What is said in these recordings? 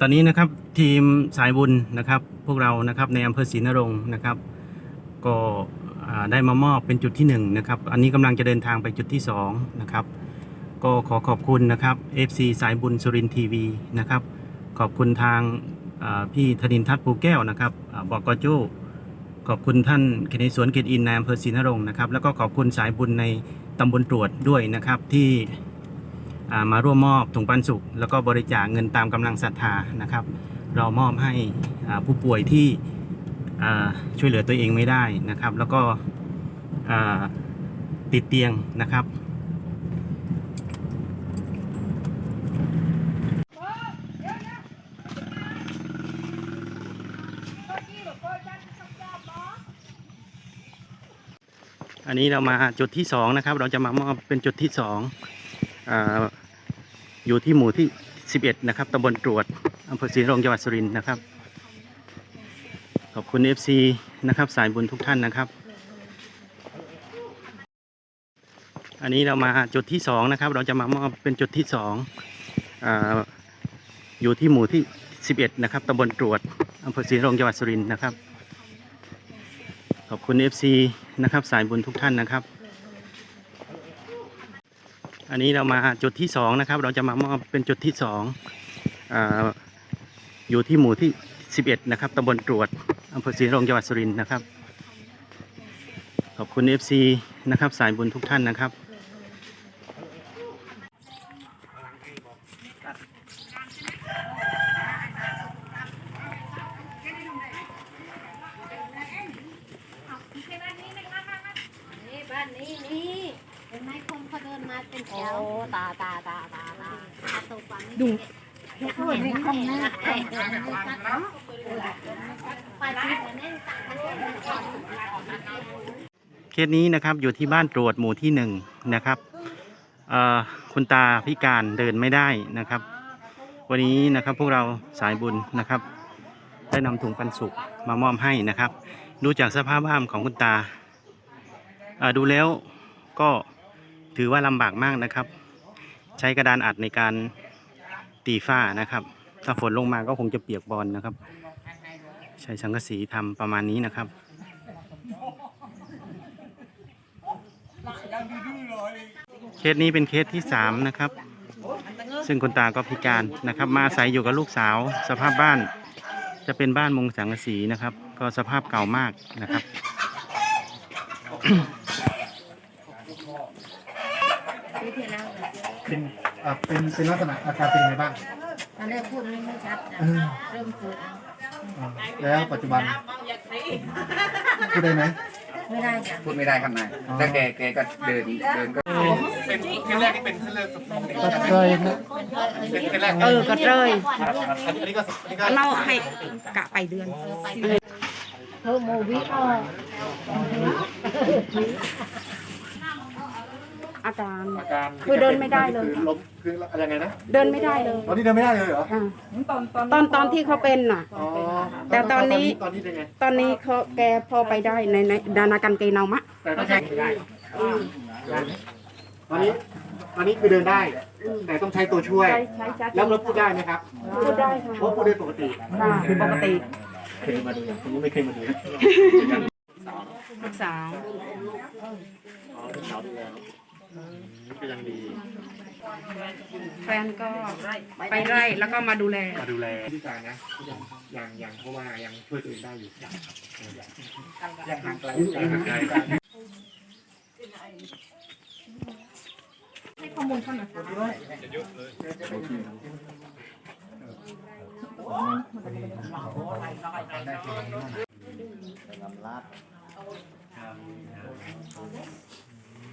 ตอนนี้นะครับทีมสายบุญนะครับ พวกเรานะครับในอำเภอศรีนรงค์นะครับ ก็ได้มามอบเป็นจุดที่หนึ่งนะครับอันนี้กำลังจะเดินทางไปจุดที่สองนะครับก็ขอขอบคุณนะครับ FC สายบุญสุรินทีวีนะครับขอบคุณทางพี่ธนินทัศน์ภูแก้วนะครับอบอกกโจ้ขอบคุณท่านเขตสวนเกตอินในอำเภอศรีนรงค์นะครับแล้วก็ขอบคุณสายบุญในตำบลตรวจด้วยนะครับที่ มาร่วมมอบถุงปันสุข แล้วก็บริจาคเงินตามกำลังศรัทธานะครับ เรามอบให้ผู้ป่วยที่ช่วยเหลือตัวเองไม่ได้นะครับ แล้วก็ติดเตียงนะครับอันนี้เรามาจุดที่สองนะครับ เราจะมามอบเป็นจุดที่สองอา อยู่ที่หมู่ที่ 11 นะครับตำบลตรวจอำเภอศรีรงจังหวัดสุรินทร์นะครับ ขอบคุณ FC นะครับ สายบุญทุกท่านนะครับ อันนี้เรามาจุดที่สองนะครับ เราจะมามอบเป็นจุดที่สองอยู่ที่หมู่ที่ 11 นะครับตำบลตรวจอำเภอศรีรงจังหวัดสุรินทร์นะครับ ขอบคุณ FC นะครับ สายบุญทุกท่านนะครับ อันนี้เรามาจุดที่สองนะครับ เราจะมามอบเป็นจุดที่สองออยู่ที่หมู่ที่ 11 นะครับตำบลตรวจอำเภอศรีรงจังหวัดสุรินทร์นะครับ ขอบคุณ FC นะครับ สายบุญทุกท่านนะครับนี่บ้านนี้นี่ เห็นไหมคนเขาเดินมาเป็นแถวตาตาตาตาตาตาตกวันดูเขาเห็นของหน้าไอ้ไอ้ตัดเนาะไปที่ไหนเนี่ยตัดกันเนี่ยเคสนี้นะครับอยู่ที่บ้านตรวจหมู่ที่หนึ่งนะครับเอ่อคุณตาพิการเดินไม่ได้นะครับ วันนี้นะครับพวกเราสายบุญนะครับ ได้นำถุงปันสุกมามอบให้นะครับ ดูจากสภาพบ้านของคุณตาเอ่อดูแล้วก็ ถือว่าลำบากมากนะครับ ใช้กระดานอัดในการตีฝ้านะครับ ถ้าฝนลงมาก็คงจะเปียกบอลนะครับ ใช้สังกะสีทำประมาณนี้นะครับเคสนี้เป็นเคสที่สามนะครับ ซึ่งคุณตาก็พิการนะครับ มาอาศัยอยู่กับลูกสาว สภาพบ้านจะเป็นบ้านมุงสังกะสีนะครับ ก็สภาพเก่ามากนะครับ เป็นอ่าเป็นเป็นลักษณะอาการเป็นยังไงบ้าง ตอนแรกพูดไม่ชัดนะเออ เริ่มพูดอ่าแล้วปัจจุบันพูดได้ไหม ไม่ได้จ้ะพูดไม่ได้ครับนายแต่แกแกก็เดินเดินก็ เป็นขั้นแรกที่เป็นขั้นแรกปกติก็เคยนะเป็นขั้นแรกเออก็เลยอันนี้ก็อันนี้ก็เราให้กะไปเดือนเพิ่มโมวิออก อาการ อาการคือเดินไม่ได้เลย คือล้มคืออะไรไงนะเดินไม่ได้เลยตอนนี้เดินไม่ได้เลยเหรออ่าตอนตอนที่เขาเป็นน่ะ อ๋อแต่ตอนนี้ ตอนนี้เป็นไงตอนนี้เขาแกพอไปได้ในในดานากันเกเนามะ แต่ต้องใช้ไม่ได้ตอนนี้ตอนนี้คือเดินได้ แต่ต้องใช้ตัวช่วย ใช้ใช้ชัดแล้วรถพูดได้ไหมครับพูดได้ค่ะรถพูดได้ปกติค่ะปกติเคยมาดูผมยังไม่เคยมาดู ลูกสาวอ๋อเป็นสาวดูแล้ว ก็ยังดีแฟนก็ไปไร่แล้วก็มาดูแล มาดูแลที่การนะยังยังเพราะว่ายังช่วยตัวเองได้อยู่ยังยังห่างไกลยังห่างไกลเนี่ย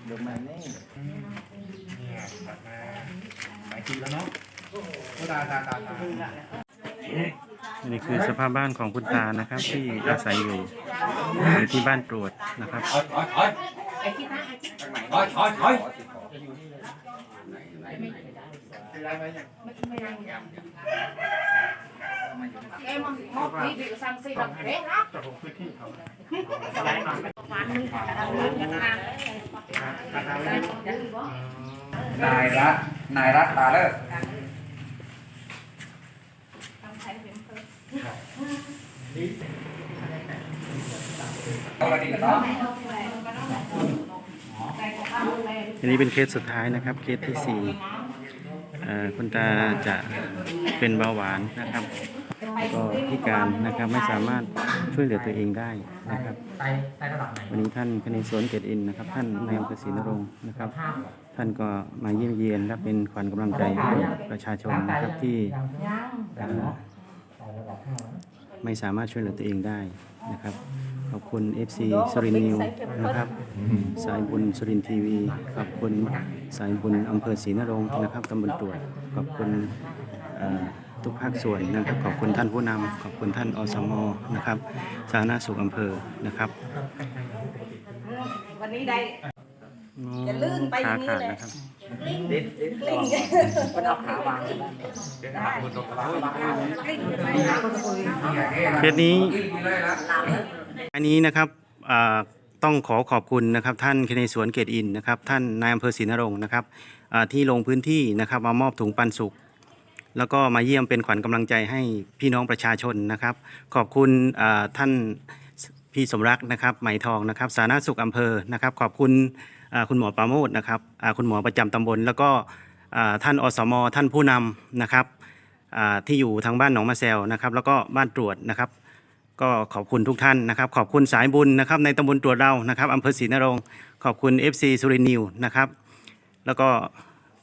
ตัดมาหลายปีแล้วเนาะตาตาตาตานี่คือสภาพบ้านของคุณตานะครับ ที่อาศัยอยู่อยู่ที่บ้านตรวจนะครับถอยถอยถอยถอยถอยถอยได้ไหมยังเอ็มมอกนี่ดิสังสีดอกเอ๊ะแต่ผมพื้นที่เขา นายรัฐนายรัฐตาเลิกอันนี้เป็นเคสสุดท้ายนะครับ เคสที่สี่คุณตาจะเป็นเบาหวานนะครับ ก็พิการนะครับไม่สามารถช่วยเหลือตัวเองได้นะครับไตไตระดับไหนวันนี้ท่านคณิสวนเกตอินนะครับ ท่านนายอำเภอศรีนรงค์นะครับ ท่านก็มาเยี่ยมเยียนและเป็นขวัญกำลังใจให้ประชาชนนะครับที่เอ่อไม่สามารถช่วยเหลือตัวเองได้นะครับขอบคุณ FC สุรินทร์นิวนะครับ สายบุญสุรินทร์ทีวีขอบคุณสายบุญอำเภอศรีนรงค์นะครับตำบลตรวจขอบคุณเอ่อ ทุกภาคส่วนนะครับ ขอบคุณท่านผู้นำขอบคุณท่านอสมนะครับ สาธารณสุขอำเภอนะครับวันนี้ได้จะลื่นไปอย่างนี้เลยก็ต้องหาวางเคสนี้อันนี้นะครับอ่าต้องขอขอบคุณนะครับท่านคเนศวรเกตอินนะครับท่านนายอำเภอศรีนรงค์นะครับอ่าที่ลงพื้นที่นะครับมามอบถุงปันสุข แล้วก็มาเยี่ยมเป็นขวัญกำลังใจให้พี่น้องประชาชนนะครับ ขอบคุณท่านพี่สมรักนะครับไหมทองนะครับ สาธารณสุขอำเภอนะครับ ขอบคุณคุณหมอปราโมทนะครับคุณหมอประจำตำบล แล้วก็ท่านอสม ท่านผู้นำนะครับที่อยู่ทางบ้านหนองมะแซวนะครับ แล้วก็บ้านตรวจนะครับก็ขอบคุณทุกท่านนะครับ ขอบคุณสายบุญนะครับ ในตำบลตรวจเรานะครับอำเภอศรีนรงขอบคุณ FC สุรินทร์นิวนะครับ แล้วก็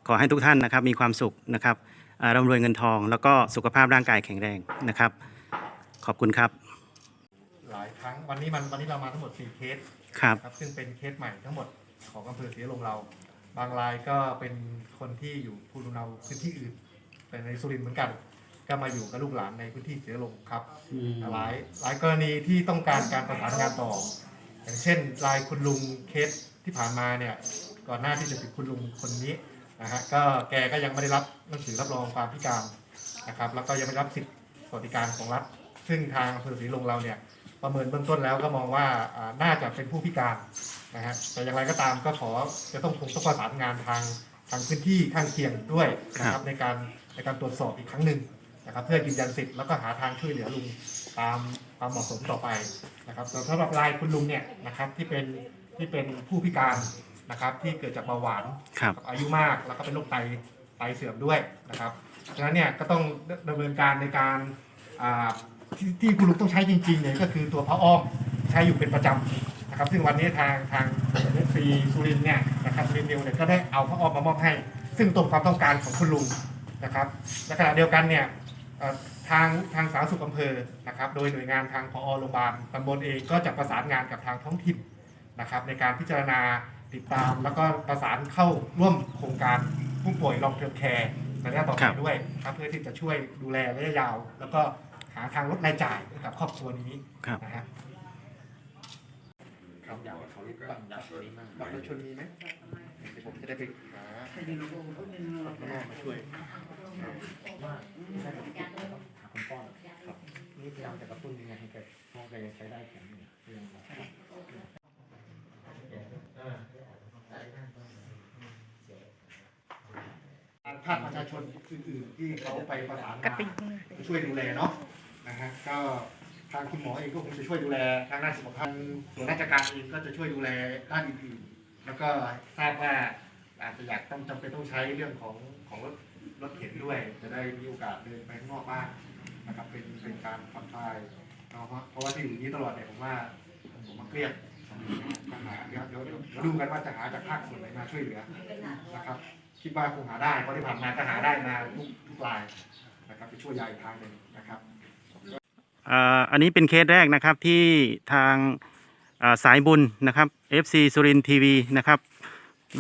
ขอให้ทุกท่านนะครับมีความสุขนะครับ ร่ำรวยเงินทอง แล้วก็สุขภาพร่างกายแข็งแรงนะครับ ขอบคุณครับ หลายครั้งวันนี้มันวันนี้เรามาทั้งหมด 4 เคสครับ ครับ ซึ่งเป็นเคสใหม่ทั้งหมดของอำเภอศรีลมเรา บางรายก็เป็นคนที่อยู่ภูมิลำเนาพื้นที่อื่นแต่ในสุรินทร์เหมือนกัน ก็มาอยู่กับลูกหลานในพื้นที่ศรีลมครับ หลายหลายกรณีที่ต้องการการประสานงานต่อ อย่างเช่นรายคุณลุงเคสที่ผ่านมาเนี่ยก่อนหน้าที่จะถึงคุณลุงคนนี้ นะฮะก็แกก็ยังไม่ได้รับหนังสือรับรองความพิการนะครับ แล้วก็ยังไม่รับสิทธิสวัสดิการของรัฐ ซึ่งทางอำเภอศรีลมเราเนี่ยประเมินเบื้องต้นแล้วก็มองว่าอ่าน่าจะเป็นผู้พิการนะฮะแต่อย่างไรก็ตามก็ขอจะต้องคงต้องประสานงานทางทางพื้นที่ข้างเคียงด้วยนะครับในการในการตรวจสอบอีกครั้งหนึ่งนะครับ เพื่อยืนยันสิทธิ์แล้วก็หาทางช่วยเหลือลุงตามความเหมาะสมต่อไปนะครับแต่สำหรับรายคุณลุงเนี่ยนะครับที่เป็นที่เป็นผู้พิการ นะครับ ที่เกิดจากเบาหวานครับอายุมากแล้วก็เป็นโรคไตไตเสื่อมด้วยนะครับฉะนั้นเนี่ยก็ต้องดำเนินการในการอ่าที่ที่คุณลุงต้องใช้จริงๆเนี่ยก็คือตัวพระอ้อมใช้อยู่เป็นประจำนะครับ ซึ่งวันนี้ทางทางเอฟซีสุรินทร์เนี่ยนะครับสุรินทร์นิวเนี่ยก็ได้เอาพระอ้อมมามอบให้ ซึ่งตรงความต้องการของคุณลุงนะครับในขณะเดียวกันเนี่ยเอ่อทางทางสาธารณสุขอำเภอนะครับ โดยหน่วยงานทางพอโรงพยาบาลตำบลเองก็จะประสานงานกับทางท้องถิ่น นะครับในการพิจารณา ติดตามแล้วก็ประสานเข้าร่วมโครงการผู้ป่วยลองเทอมแคร์ในระยะต่อครัไปบด้วยครับเพื่อที่จะช่วยดูแลระยะยาว แล้วก็หาทางลดรายจ่ายให้กับครอบครัวนี้ครับนะฮะครับอยากเขาเรียกว่าบัตรบัตรประชาชนมีไหมเดี๋ยวผมจะได้ไปหาข้างนอกมาช่วยคุณป้อนครับนี่พยายามจะกระตุ้นยังไงให้แกพ่อแกยังใช้ได้แข็งอยู่ยังแบบ ภาคประชาชนอื่นๆที่เขาไปประสานงานช่วยดูแลเนาะนะฮะก็ทางคุณหมอเองก็คงจะช่วยดูแลทางด้านสุขภาพส่วนราชการเองก็จะช่วยดูแลด้านอื่นๆ แล้วก็ทราบว่าอาจจะอยากต้องจำเป็นต้องใช้เรื่องของของรถรถเข็นด้วย จะได้มีโอกาสเดินไปข้างนอกบ้างนะครับเป็นเป็นการผ่อนคลายเนาะเพราะว่าที่อยู่อย่างนี้ตลอดเนี่ยผมว่าผมมาเครียดปัญหาเดี๋ยวเดี๋ยวเดี๋ยวดูกันว่าจะหาจากภาคส่วนไหนมาช่วยเหลือนะครับ คิดว่าคงหาได้เพราะที่ผ่านมาก็หาได้มาทุกทุกรายนะครับไปช่วยยายอีกทางหนึ่งนะครับอ่าอันนี้เป็นเคสแรกนะครับที่ทางอ่าสายบุญนะครับ FC สุรินทีวีนะครับ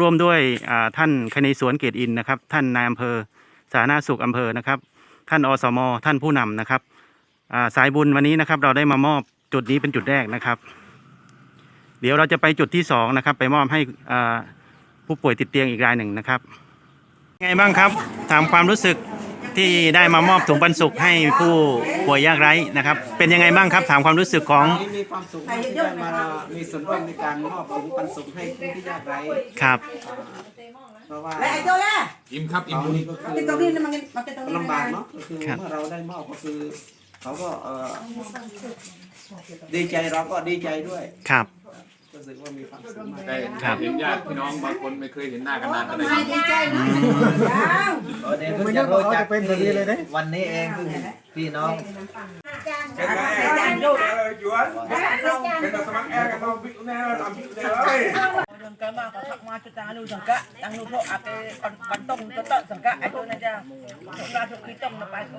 ร่วมด้วยอ่าท่านคณิสวนเกตอินนะครับ ท่านนายอำเภอสาธารณสุขอำเภอนะครับ ท่านอสม ท่านผู้นำนะครับอ่าสายบุญวันนี้นะครับเราได้มามอบจุดนี้เป็นจุดแรกนะครับ เดี๋ยวเราจะไปจุดที่สองนะครับ ไปมอบให้อ่าผู้ป่วยติดเตียงอีกรายหนึ่งนะครับ ไงบ้างครับ ถามความรู้สึกที่ได้มามอบถุงปันสุขให้ผู้ป่วยยากไร้นะครับ เป็นยังไงบ้างครับ ถามความรู้สึกของวันนี้มีความสุขที่ได้มามีส่วนร่วมในการมอบถุงปันสุขให้ผู้ที่ยากไร้ครับอ่าเพราะว่า Lại cho ra. อิ่มครับอิ่มเขาบุญนี่ก็คือ Cái tàu đi nó mang cái mang cái tàu đi ลำบาก này. เนาะก็คือครับ เมื่อเราได้มอบก็คือ เขาก็เออดีใจเราก็ดีใจด้วย ครับ รู้สึกว่ามีความสุขมากได้ครับ เห็นญาติพี่น้องบางคนไม่เคยเห็นหน้ากันนานก็เลยเออเดี๋ยวเพิ่งจะรู้จักเป็นแบบนี้เลยนะวันนี้เองเพิ่งพี่น้อง Sangka mah kakak mah tu tangan lu sangka, tang lu tu apa kantong tu tak sangka itu naja. Sangka tu kita lepas tu